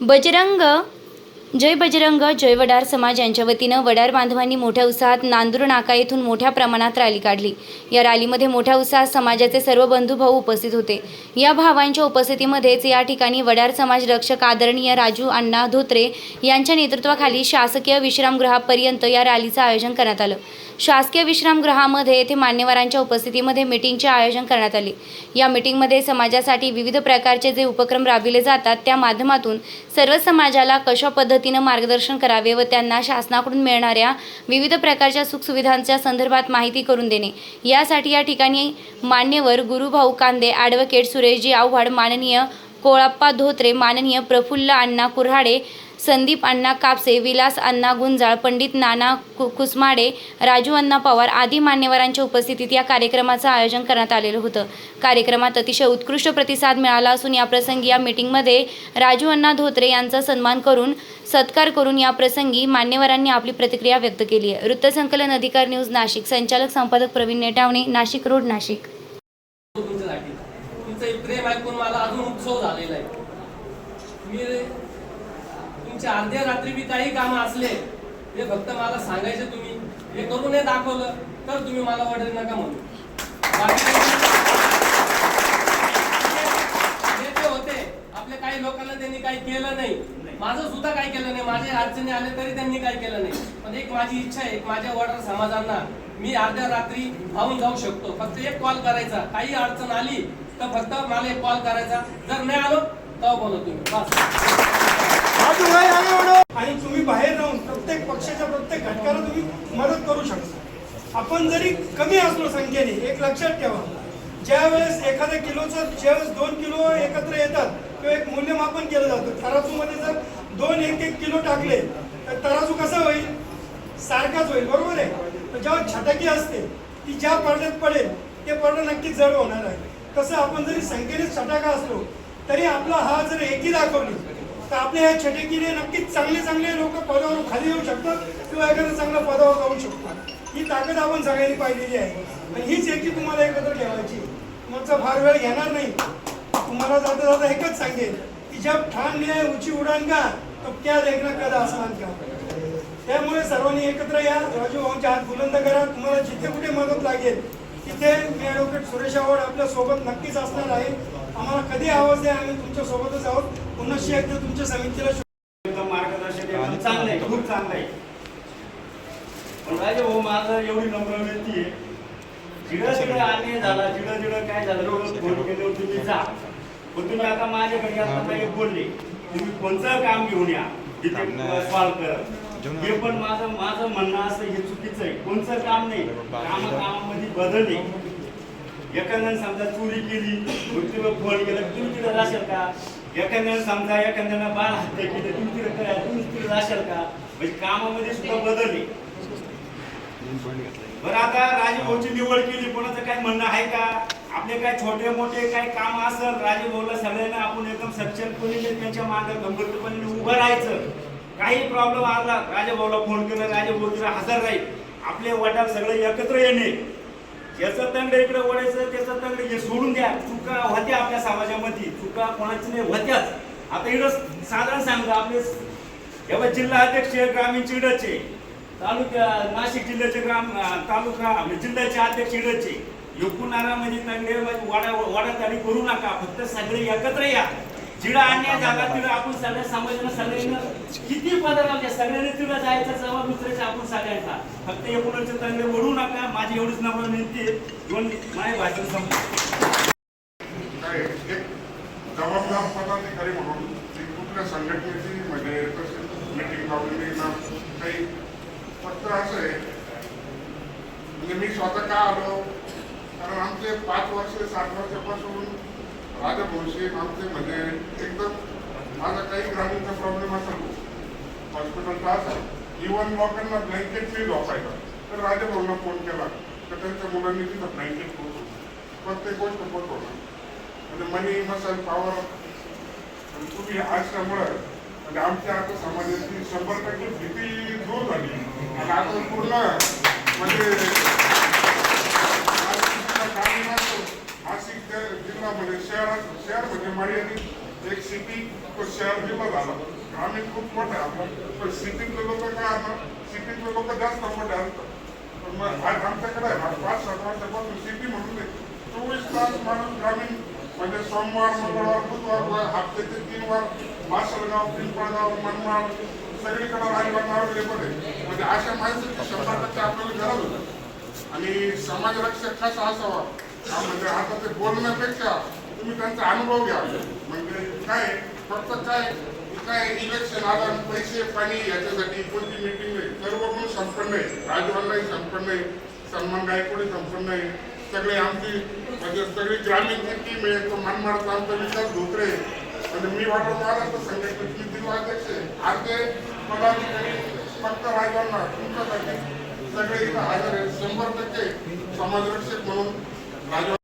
बजरंग जय बजरंग जय वडार समाज यांच्या वतीनं वडार बांधवांनी मोठ्या उत्साहात नांदूर नाका येथून मोठ्या प्रमाणात रॅली काढली. या रॅलीमध्ये मोठ्या उत्साहात समाजाचे सर्व बंधू भाऊ उपस्थित होते. या भावांच्या उपस्थितीमध्येच या ठिकाणी वडार समाज रक्षक आदरणीय राजू अण्णा धोत्रे यांच्या नेतृत्वाखाली शासकीय विश्रामगृहापर्यंत या रॅलीचं आयोजन करण्यात आलं. शासकीय विश्रामगृहामध्ये येथे मान्यवरांच्या उपस्थितीमध्ये मीटिंगचे आयोजन करण्यात आले. या मीटिंगमध्ये समाजासाठी विविध प्रकारचे जे उपक्रम राबविले जातात त्या माध्यमातून सर्व समाजाला कशा पद्धतीनं मार्गदर्शन करावे व त्यांना शासनाकडून मिळणाऱ्या विविध प्रकारच्या सुखसुविधांच्या संदर्भात माहिती करून देणे. यासाठी या ठिकाणी मान्यवर गुरुभाऊ कांदे ॲडव्होकेट सुरेशजी आव्हाड माननीय कोळाप्पा धोत्रे माननीय प्रफुल्ल अण्णा कुऱ्हाडे संदीप अण्णा कापसे विलास अण्णा गुंजाळ पंडित नाना कु कुसमाडे राजू अण्णा पवार आदी मान्यवरांच्या उपस्थितीत या कार्यक्रमाचं आयोजन करण्यात आलेलं होतं. कार्यक्रमात अतिशय उत्कृष्ट प्रतिसाद मिळाला असून या प्रसंगी या मीटिंगमध्ये राजू अण्णा धोत्रे यांचा सन्मान करून सत्कार करून या प्रसंगी मान्यवरांनी आपली प्रतिक्रिया व्यक्त केली आहे. वृत्तसंकलन अधिकार न्यूज नाशिक संचालक संपादक प्रवीण नेटावणे नाशिक रोड नाशिक. उत्सव झालेला आहे. मी तुमच्या अर्ध्या रात्री बी काही कामं असले ते फक्त मला सांगायचे तुम्ही. हे करून हे दाखवलं तर तुम्ही मला वडील नका म्हणू. होते आपल्या काही लोकांना त्यांनी काही केलं नाही. माझं सुद्धा काही केलं नाही. माझे अडचणी आले तरी त्यांनी काही केलं नाही. पण एक माझी इच्छा आहे माझ्या वडील समाजांना मी अर्ध्या रात्री धावून जाऊ शकतो. फक्त एक कॉल करायचा. काही अडचण आली तर फक्त मला एक कॉल करायचा. जर नाही आलो तर बोलतो तुम्ही. बस. आणि तुम्ही बाहेर राहून प्रत्येक पक्षाच्या प्रत्येक घटकाला तुम्ही मदत करू शकता. आपण जरी कमी असलो संख्येने एक लक्षात ठेवा. ज्या वेळेस एखाद्या किलोचं ज्यावेळेस दोन किलो एकत्र येतात किंवा एक मूल्यमापन केलं जातं तराजूमध्ये जर दोन एक एक किलो टाकले तर तराजू कसा होईल? सारखाच होईल बरोबर आहे? तर जेव्हा छटाकी असते ती ज्या पडद्यात पडेल ते पडदं नक्कीच जड होणार आहे. तसं आपण जरी संख्येने छटाका असलो तरी आपला हा जर एकी दाखवली तर आपल्या ह्या छटकीने नक्कीच चांगले चांगले लोक पदावर खाली येऊ शकतात किंवा एखादं चांगलं पदावर जाऊ शकतात. ही ताकद आपण सगळ्यांनी पाहिलेली आहे. आणि हीच एकी तुम्हाला एकत्र ठेवायची. तुमचा फार वेळ घेणार नाही. तुम्हाला जाता जाता एकच सांगेल की जब ठाण लिहाय उची उडान का तो क्या देखना कदा आसमान का? त्यामुळे सर्वांनी एकत्र या. राजू भाऊंच्या हात बुलंद करा. तुम्हाला जिथे कुठे मदत लागेल तिथे मी ॲडव्होकेट सुरेश आव्हाड आपल्यासोबत नक्कीच असणार आहे. आम्हाला कधी आवाज द्या आम्ही तुमच्या सोबतच आहोत. पुन्हा एकदा तुमच्या समितीला एकदम मार्गदर्शन एकदम चांगलं आहे. खूप चांगलं आहे. पण राजे भाऊ माझं एवढी नम्र विनंती आहे. जिडं जिडं अन्याय झाला जिडं जिडं काय झालं एवढं फोन केल्यावर तुम्ही जा. पण तुम्ही आता माझ्याकडे आता एक बोलले तुम्ही कोणतं काम घेऊन या? तिथे सॉल्व करा. हे पण माझं माझं म्हणणं असं हे चुकीचं आहे. कोणचं काम नाही. काम कामामध्ये बदल आहे. एखाद्याने समजा चोरी केली मग तुला फोन केला तुम्ही तिथे राहशाल का? एखाद्याने समजा एखाद्यानं बाल हत्या केली तुम्ही तिथे तुम्ही तिथे राहशाल का? म्हणजे कामामध्ये सुद्धा बदल आहे. बरं आता राजभाऊची निवड केली कोणाचं काय म्हणणं आहे का? आपले काय छोटे मोठे काय काम असेल? राजभाऊला सगळ्यांना आपण एकदम सक्षमपणे त्यांच्या मागे गंभीरपणे उभं राहायचं. काही प्रॉब्लेम आला राजाभाऊला फोन केला राजाभाऊ तिला हजर राहील. आपले वडाल सगळे एकत्र येणे. याचं तंड इकडे ओढायचं त्याचं तंड हे सोडून द्या. चुका होत्या आपल्या समाजामध्ये. चुका कोणाची नाही होत्याच. आता इकडं साधारण सांगतो आपले जेव्हा जिल्हा अध्यक्ष ग्रामीण चिडचे. तालुका नाशिक जिल्ह्याचे ग्राम तालुका आपले जिल्ह्याचे अध्यक्ष इडचे म्हणजे तंगडे वाडा वाडा करू नका. फक्त सगळे एकत्र या. जिडा अन्याय जागा तिला आपण सगळ्या समाजाला सगळ्यांनी किती पदर लावले सगळ्यांनी तिला जायचा जबाब दुसऱ्याचा आपण सगळ्यांचा. फक्त एकूणाचे तंगडे ओढू नका माझी एवढीच नम्र विनंती दोन माझे भाषण संपलं. जबाबदार पदाधिकारी म्हणून कुठल्या संघटनेची म्हणजे मीटिंग लावलेली ना काही फक्त असं आहे म्हणजे मी स्वतः का आलो? कारण आमचे पाच वर्ष सात वर्षापासून राजभोशी आमचे म्हणजे एकदम माझा काही ग्रामीणचा प्रॉब्लेम असेल हॉस्पिटलचा असेल इवन लोकांना ब्लँकेट फ्री झोपायचा तर राजभवनला फोन केला. तर त्यांच्या मुलांनी तिथं ब्लँकेट पोहोचवलं प्रत्येक गोष्ट पोहोचवणार म्हणजे मनी मसाल पॉवर तुम्ही असल्यामुळं म्हणजे आमच्या आता समाजाची शंभर टक्के भीती दूर झाली. आणि आता पूर्ण म्हणजे जिल्ह्यामध्ये म्हणजे ग्रामीण शहरात शहर म्हणजे मर्यादित एक सिटी तो शहर जिल्हा झाला. ग्रामीण खूप मोठं आहे पण सिटीतले लोक काय असतात सिटीतले लोक जास्त मोठे असतात पण मग आज आमच्याकडे आहे. ना पाच सात वर्षापासून सिटी म्हणून आहे चोवीस तास माणूस ग्रामीण म्हणजे सोमवार मंगळवार बुधवार हप्त्याचे तीन वार मासलगाव पिंपळगाव मनमाड सगळीकडे राजवाडा अवेलेबल आहे म्हणजे अशा माणसाची शंभर टक्के आपल्याला गरज होती. आणि समाजरक्षक कसा असावा? म्हणजे आता ते बोलण्यापेक्षा तुम्ही त्यांचा अनुभव घ्या. म्हणजे काय फक्त काय काय इलेक्शन आलं आणि पैसे पाणी याच्यासाठी कोणती मिटिंग नाही. सर्व गुण संपन्न आहे. राजवालाही संपन्न आहे. सन्मान गायकवाडी संपन्न आहे? सगळे आमची म्हणजे सगळी ग्रामीण टीम आहे तो मनमाडचा आमचा विकास धोत्रे म्हणजे मी वाटत महाराष्ट्र संघटनेचे नितीन अध्यक्ष आहे. अर्धे पदाधिकारी फक्त राजवांना तुमच्यासाठी सगळे इथं हजर आहेत. शंभर टक्के समाजरक्षक म्हणून i